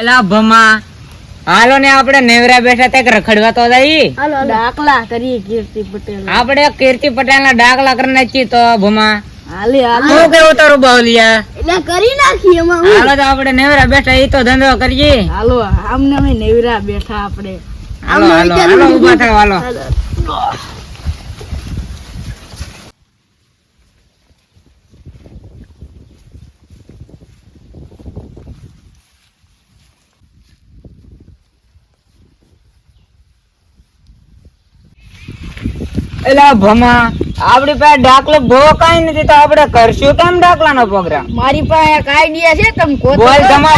એલા ભમા. હાલો ને આપણે નેવરા બેઠા ત્યાં રખડવા તો જઈ ડાકલા કરીએ કીર્તિ પટેલ આપણે કીર્તિ પટેલ ના દાખલા કરી નાખીએ તો ભમા. હાલે હાલે. શું કેવું તારું બાવલિયા? એટલે કરી નાખીએ એમાં હાલો તો આપણે નેવરા બેઠા એ તો ધંધો કરીએ. હાલો આમને અમે નેવરા બેઠા આપણે. હાલો હાલો હાલો ઊભા થાવ હાલો. એલા ભમા આપડી પાસે ડાકલો બહુ કઈ નથી તો આપણે કરશું કેમ ડાકલાનો પ્રોગ્રામ? મારી પાસે એક આઈડિયા છે તમ કોથળો- બોલ, તમા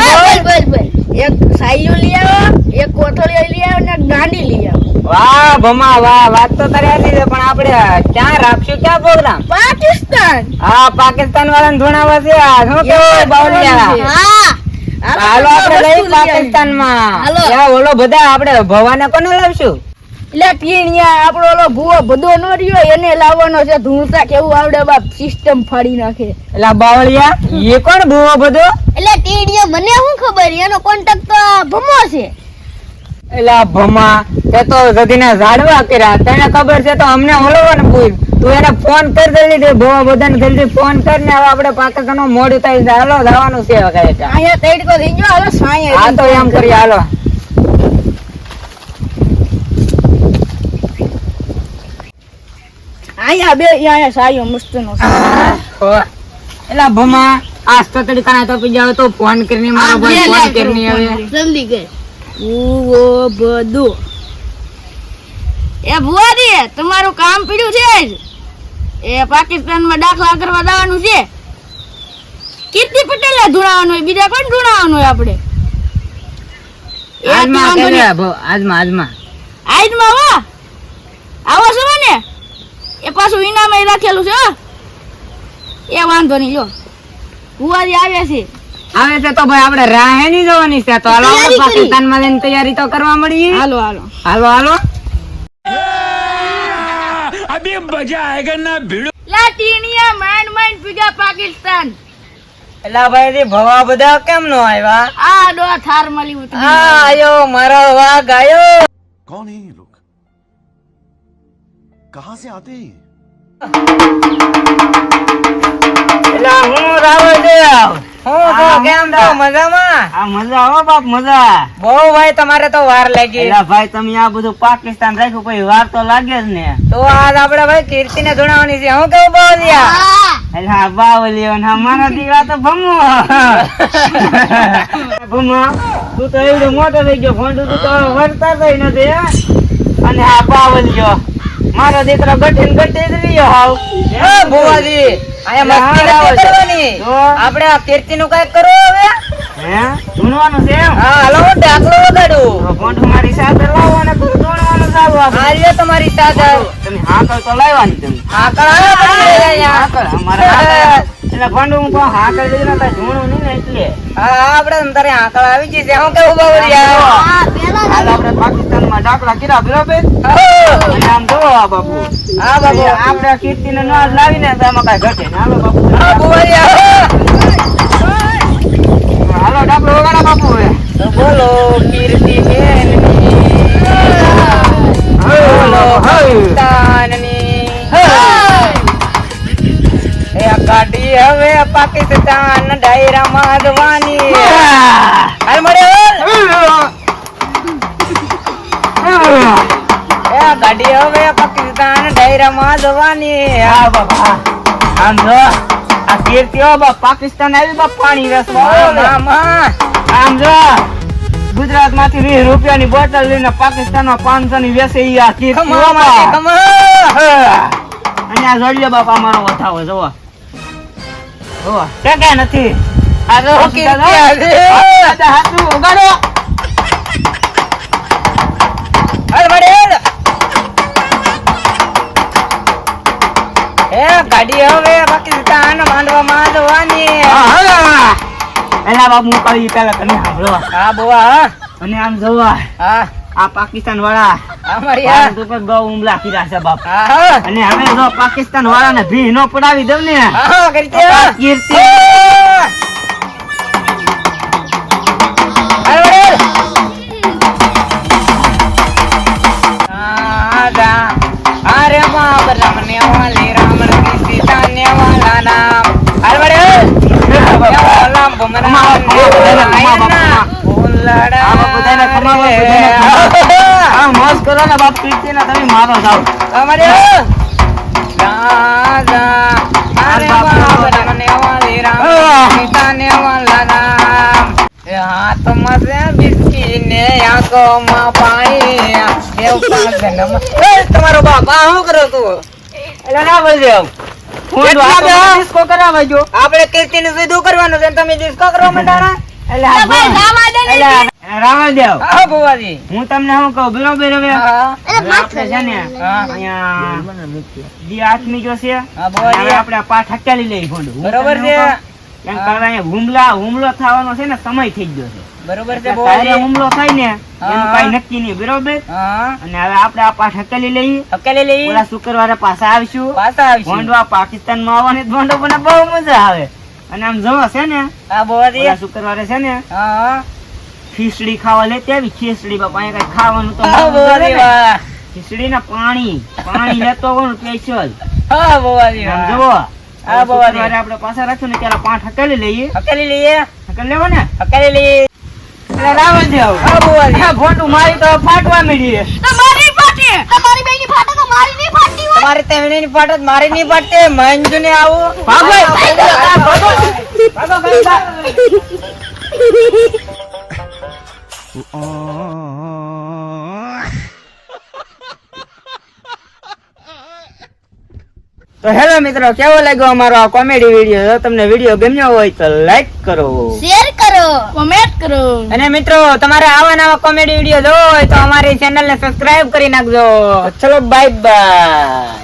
બોલ. બોલ. એક સાઈઓ લઈ આવો એક કોથળીઓ લઈ આવો ને ગાંડી લઈ આવો. વાહ ભમા વાહ વાત તો તારી છે પણ આપણે ક્યાં રાખશું ક્યાં પ્રોગ્રામ? પાકિસ્તાન. હા પાકિસ્તાન વાળાને ધોણાવા છે શું કેવો બાવલિયા હા. હાલો આપણે લઈ પાકિસ્તાનમાં હાલો. ઓલો બધા આપણે ભવાને કોને લાવશું? એટલે ટીણિયા આપણો ઓલો ભૂવો બધો નો રહ્યો એને લાવવાનો છે ધૂળતા કેવું આવડે બાપ સિસ્ટમ ફાડી નાખે. એટલે બાવળિયા એ કોણ ભૂવો બધો? એટલે ટીણિયા મને શું ખબર? એનો કોન્ટેક્ટ તો ભમો છે. એલા ભમા તે તો જદીના ઝાડવા કર્યા. તને ખબર છે તો અમને ઓલો ને પૂછ તું એને ફોન કર જલ્દી દે બધા બધાને જલ્દી ફોન કર ને હવે આપણે પાકિસ્તાનનું મોડું થાય હાલો જવાનું છે હવે અહીંયા તૈડકો થઈ ગયો હાલો સાંયે હા તો એમ કરી હાલો. અહીંયા બે અહીંયા સાયો મસ્ત નો એલા ભમા આ સ્તતડી કાના તો પીજાવ તો ફોન કરીને મારો ભાઈ ફોન કરીને આવે. જલ્દી કે ઉવો બધું. એ ભુવાજી તમારું કામ પીડ્યું છે જ. એ પાકિસ્તાનમાં દાખલા કરવા જવાનું છે. કીર્તિ પટેલ ધૂણાવાનું હોય બીજા કોણ ધૂણાવાનું હોય આપણે? આજમાં આજમાં આજમાં. આજમાં વા આવો છો ને એ પાછું ઇનામે રાખેલું છે એ વાંધો નહીં જો. બુવાજી આવે છે. આવે છે તો ભાઈ આપણે રાહે નહીં જવાની છે. તો હાલો પાકિસ્તાનમાં લઈને તૈયારી તો કરવા મળી હાલો હાલો. હાલો હાલો. અભી મજા આયેગા ના ભીડ લાટીનિયા માંડ માંડ પીગા પાકિસ્તાન. એલા ભાઈ ભવા બધા કેમ નો આવ્યા? આ ડો થાર મળી ઉતરી. આયો મારો વાઘ આયો. કોણ कहां से आते हैं ये? એલા હું રાવળ દેવ હું તો કેમ છો મજામાં આ મજા હો બાપ મજા બહુ ભાઈ તમારે તો વાર લાગી એલા ભાઈ તમે આ બધું પાકિસ્તાન રાખ્યું પછી વાર તો લાગે જ ને તો આજ આપણે ભાઈ કીર્તિ ને ધોણાવવાની છે હું કેવું બહુ એટલે આ બાવલીઓ ને આ મારા દીકરા તો ભમો ભમો તું તો એવડો મોટો થઈ ગયો ભોંડું તું તો વરતા થઈ નથી હે? અને આ બાવલીઓ મારો દીકરો ગઠીન ગઠી રહ્યો હાવ ભુવાજી આયા મસ્તી લાવો છે. આપણે આ કીર્તિ નું કંઈક કરો હવે? હે? ધૂણવાનું છે હા હાલો હું ડાકલો વગાડું. તો મારી સાથે લાવો અને તું ધૂણવાનું ચાલુ આ લ્યો તમારી સાથે તમે હાકલ તો લાવવાની તમે. હા કરાવો પછી અહીંયા. એટલે ભોંડું હું કહું હાકલ લઈ ને ઝૂણું નહીં ને એટલે. હા આપણે તારે આંકડા આવી ગઈ છે. હું કેવું બહુ હાલ આપણે પાકિસ્તાનમાં દાખલા કીધા બરોબર? આમ જોવો આ બાપુ. હા એટલે આપણે કીર્તિને નાદ લાવીને તો આમાં કાંઈ ઘટે ને હાલો બાપુ. હા હાલો ડાકલો વગાડા બાપુ બોલો કીર્તિ જવાની હાલ એ ગાડી હવે પાકિસ્તાન ડાયરામાં જવાની હા બાપા. આમ જો આ કીર્તિ હો પાકિસ્તાન આવી બાપ પાણી રસવા આમ જો ગુજરાતમાંથી વીસ રૂપિયા ની બોટલ લઈને પાકિસ્તાનમાં પાંચસો ની વેસે આ કીર્તિ હો. કમા માટે બાપ. મારો વધાવો જોવા જોવો કે નથી? આ આજે આ હાથું ઉગાડો હાલ મળે હાલ. એ ગાડી હવે પાકિસ્તાન માંડવામાં જવાની એલા બાપ હું કહી પેલા તને સાંભળો હા બુવા હા અને આમ જોવા હા આ પાકિસ્તાન વાળા અમારી ભારત ઉપર ગૌ હુમલા કર્યા છે બાપ અને હવે જો પાકિસ્તાન વાળાને ભી નો પડાવી દઉં ને હા કીર્તિ વાલે રામણ કે સીતા ને વાલા પાણી. દેવ પાગલમાં તમારો બાપ આ શું કરો તું? એટલે ના સીધું કરવાનું છે તમે ડિસ્કો કરવા હા ભુવાજી. હું તમને શું કહું આપણે છે ને અહીંયા દી આઠમી જો છે આપણે પાઠ હકેલી લઈ ફોંડું. બરોબર છે. કે હુમલા હુમલો થવાનો છે ને સમય થઈ ગયો છે. બરોબર છે હુમલો થાય ને એનું કઈ નક્કી નહીં બરોબર? અને હવે આપણે આ પાઠ હકેલી લઈ હકેલી લઈ ઓલા શુક્રવારે પાછા આવીશું. પાછા આવીશું. ભોંડવા પાકિસ્તાનમાં આવવાની ભોંડો મને બહુ મજા આવે. અને આમ જવા છે ને? હા ભુવાજી શુક્રવારે છે ને ખીચડી ખાવા લેતી આવી ખીચડી બાપા અહીંયા કઈ ખાવાનું તો ખીચડી ના. પાણી પાણી લેતો હોય સ્પેશિયલ હા બોવાજી આમ જુઓ હા, બોવાજી આપણે પાછા રાખ્યું ને ત્યારે પાંઠ હકેલી લઈએ. હકેલી લઈએ. હકેલી લેવો ને હકેલી લઈએ. એટલે દેવ હા ભુવાજી આ ફોટું મારી તો ફાટવા માંડી તમારી ફાટે. તમારી બેની ફાટે તો મારી નહીં ફાટતી હોય. તમારે તેમને ની પાટત મારી ની પાટે મંજુ ને આવું. ભાગો ભાગો ભાગો તો હેલો મિત્રો કેવો લાગ્યો અમારો આ કોમેડી વીડિયો તમને વીડિયો ગમ્યો હોય તો લાઈક કરો. શેર કોમેન્ટ કરો. અને મિત્રો, તમારે આવા નવા કોમેડી વીડિયો જોવો હોય તો અમારી ચેનલ ને સબસ્ક્રાઇબ કરી નાખજો. ચલો બાય બાય